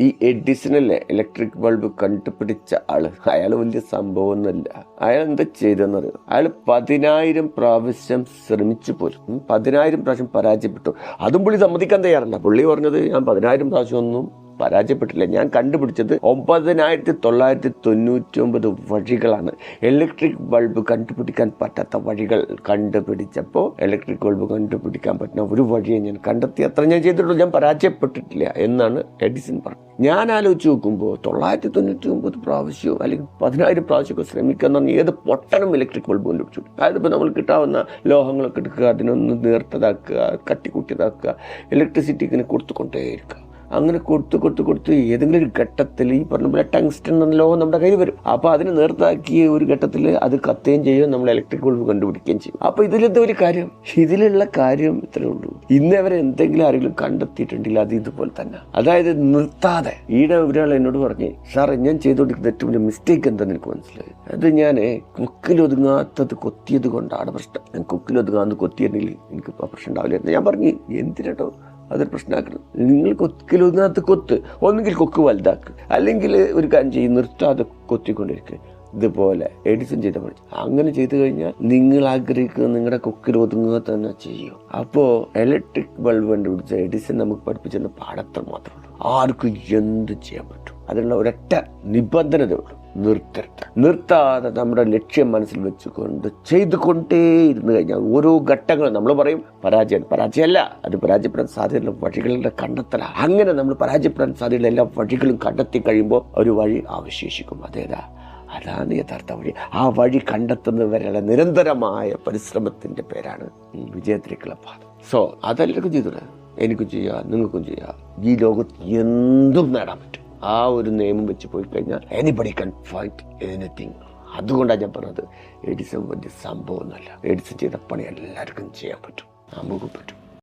ഈ എഡിസണല്ലേ electric bulb കണ്ടുപിടിച്ച ആൾ? അയാൾ വലിയ സംഭവമൊന്നുമല്ല. അയാൾ എന്താ ചെയ്തെന്നറിയോ അയാൾ പതിനായിരം പ്രാവശ്യം ശ്രമിച്ചു പോലും. പതിനായിരം പ്രാവശ്യം പരാജയപ്പെട്ടു. അതും പുള്ളി സമ്മതിക്കാൻ തയ്യാറല്ല. പുള്ളി പറഞ്ഞത് ഞാൻ പതിനായിരം പ്രാവശ്യം ഒന്നും പരാജയപ്പെട്ടില്ല ഞാൻ കണ്ടുപിടിച്ചത് ഒമ്പതിനായിരത്തി തൊള്ളായിരത്തി തൊണ്ണൂറ്റി ഒമ്പത് വഴികളാണ്. ഇലക്ട്രിക് ബൾബ് കണ്ടുപിടിക്കാൻ പറ്റാത്ത വഴികൾ കണ്ടുപിടിച്ചപ്പോൾ ഇലക്ട്രിക് ബൾബ് കണ്ടുപിടിക്കാൻ പറ്റുന്ന ഒരു വഴിയെ ഞാൻ കണ്ടെത്തി. അത്ര ഞാൻ ചെയ്തിട്ടുള്ളൂ. ഞാൻ പരാജയപ്പെട്ടിട്ടില്ല എന്നാണ് എഡിസൺ പറഞ്ഞത്. ഞാൻ ആലോചിച്ച് നോക്കുമ്പോൾ തൊള്ളായിരത്തി തൊണ്ണൂറ്റി ഒമ്പത് പ്രാവശ്യവും അല്ലെങ്കിൽ പതിനായിരം പ്രാവശ്യമൊക്കെ ശ്രമിക്കുന്ന ഏത് പൊട്ടനും ഇലക്ട്രിക് ബൾബ് കണ്ടുപിടിച്ചു അതായത് ഇപ്പോൾ നമ്മൾ കിട്ടാവുന്ന ലോഹങ്ങളൊക്കെ എടുക്കുക അതിനൊന്ന് നേർത്തതാക്കുക കട്ടിക്കുട്ടിയതാക്കുക ഇലക്ട്രിസിറ്റി ഇങ്ങനെ കൊടുത്തുകൊണ്ടേയിരിക്കുക. അങ്ങനെ കൊടുത്ത് കൊടുത്ത് കൊടുത്ത് ഏതെങ്കിലും ഒരു ഘട്ടത്തിൽ ഈ പറഞ്ഞ പോലെ ടങ്സ്റ്റൺ എന്നല്ലോ നമ്മുടെ കയ്യിൽ വരും. അപ്പോൾ അതിനെ നേർത്താക്കിയ ഒരു ഘട്ടത്തിൽ അത് കത്തുകയും ചെയ്യും നമ്മൾ ഇലക്ട്രിക് ബൾബ് കണ്ടുപിടിക്കുകയും ചെയ്യും. അപ്പോൾ ഇതിലെന്താ ഒരു കാര്യം? ഇതിലുള്ള കാര്യം ഇത്രേ ഉള്ളൂ. ഇന്ന് അവരെ എന്തെങ്കിലും ആരെങ്കിലും കണ്ടെത്തിയിട്ടുണ്ടെങ്കിൽ അത് ഇതുപോലെ തന്നെ. അതായത് നിർത്താതെ. ഈടെ ഒരാൾ എന്നോട് പറഞ്ഞു സാറേ ഞാൻ ചെയ്തുകൊണ്ടിരിക്കുന്ന ഏറ്റവും വലിയ മിസ്റ്റേക്ക് എന്താണെന്ന് എനിക്ക് മനസ്സിലായി. അത് ഞാൻ കുക്കിലൊതുങ്ങാത്തത് കൊത്തിയത് കൊണ്ടാണ് പ്രശ്നം. ഞാൻ കുക്കിലൊതുങ്ങാന്ന് കൊത്തിയിരുന്നെങ്കിൽ എനിക്ക് പ്രശ്നം ഉണ്ടാവില്ലായിരുന്നു. ഞാൻ പറഞ്ഞു എന്തിനാട്ടോ അതൊരു പ്രശ്നമാക്കണം നിങ്ങൾ കൊക്കിൽ കൊക്കിലൊതിനകത്ത് കൊത്ത് ഒന്നുകിൽ കൊക്ക് വലുതാക്ക് അല്ലെങ്കിൽ ഒരു കാര്യം ചെയ്യും നിർത്താതെ കൊത്തിക്കൊണ്ടിരിക്കുക ഇതുപോലെ എഡിസൺ ചെയ്ത പണി അങ്ങനെ ചെയ്തു കഴിഞ്ഞാൽ നിങ്ങൾ ആഗ്രഹിക്കുന്ന നിങ്ങളുടെ കൊക്കിൽ ഒതുങ്ങുക തന്നെ ചെയ്യും. അപ്പോൾ ഇലക്ട്രിക് ബൾബ് കണ്ടുപിടിച്ച എഡിസൺ നമുക്ക് പഠിപ്പിച്ചെന്ന് പാടത്ര മാത്രമേ ഉള്ളൂ. ആർക്കും എന്ത് ചെയ്യാൻ പറ്റും? അതിനുള്ള ഒരൊറ്റ നിബന്ധനതേ ഉള്ളൂ. നിർത്തരുത്. നിർത്താതെ നമ്മുടെ ലക്ഷ്യം മനസ്സിൽ വെച്ചുകൊണ്ട് ചെയ്തുകൊണ്ടേ ഇരുന്ന് കഴിഞ്ഞാൽ ഓരോ ഘട്ടങ്ങളും നമ്മൾ പറയും പരാജയം പരാജയമല്ല. അത് പരാജയപ്പെടാൻ സാധ്യതയുള്ള വഴികളുടെ കണ്ടെത്തലാണ് അങ്ങനെ നമ്മൾ പരാജയപ്പെടാൻ സാധ്യതയുള്ള എല്ലാ വഴികളും കണ്ടെത്തി കഴിയുമ്പോൾ ഒരു വഴി അവശേഷിക്കും. അതേതാ? അതാണ് യഥാർത്ഥ വഴി. ആ വഴി കണ്ടെത്തുന്നവരുടെ നിരന്തരമായ പരിശ്രമത്തിന്റെ പേരാണ് വിജയത്തിലേക്കുള്ള പാത. സോ അതെല്ലാവർക്കും ചെയ്തു എനിക്കും ചെയ്യാം നിങ്ങൾക്കും ചെയ്യാം. ഈ ലോകത്ത് എന്തും പറ്റും. ആ ഒരു നിയമം വെച്ച് പോയി കഴിഞ്ഞാൽ എനിബഡി കൺ ഫൈറ്റ് എനിത്തിങ് അതുകൊണ്ടാണ് ഞാൻ പറഞ്ഞത് എഡിസൺ വലിയ സംഭവമൊന്നുമല്ല എഡിസൺ ചെയ്ത പണി എല്ലാവർക്കും ചെയ്യാൻ പറ്റും. നമുക്ക് പറ്റും.